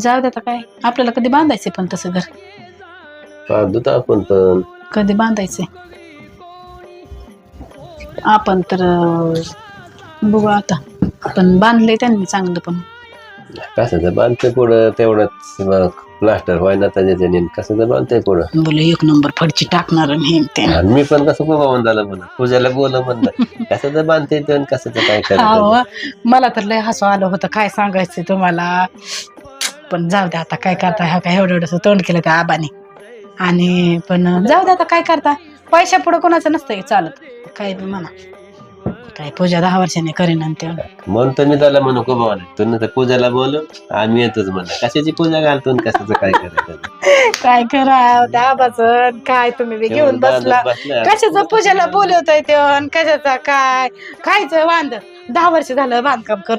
जाऊ दे आता काय. आपल्याला कधी बांधायचे पण तसं घर? बांधू तर आपण पण. कधी बांधायचे आपण तर अं, बघू आता. पण बांधले त्यांनी चांगलं पण. कशाचं बांधते पुढं तेवढंच प्लास्टर व्हायना त्याच्याने कशाचं बांधते पुढं. बोले एक नंबर फडची टाकणार आणि हे ते. आणि मी पण कसं बाबा झालं म्हणा पूजाला बोल म्हणलं. कशाचं बांधते ते आणि कशाचं काय अहो, करायचं मला तर लय हसू आलं होतं. काय सांगायचं तुम्हाला? पण जाऊ दे आता काय करता? ह्या काय एवढं एवढं तोंड केलं त्या आबाने. आणि पण जाऊ दे आता काय करता? पैशा पुढं कोणाचं नसतं हे चालत. काय बी म्हणा. काय पूजा दहा वर्षाने करीन आणि ते म्हणतो मी त्याला म्हणू को बाबा तू तर पूजाला बोलू आम्ही येतोच म्हणलं कशाची पूजा घालतो आणि कशाचं काय करायचं? काय करा आबाचं काय तुम्ही बी घेऊन बसला. कशाचं पूजेला बोलवतोय ते आणि कशाचा काय? खायचं बांध दहा वर्ष झालं बांधकाम कर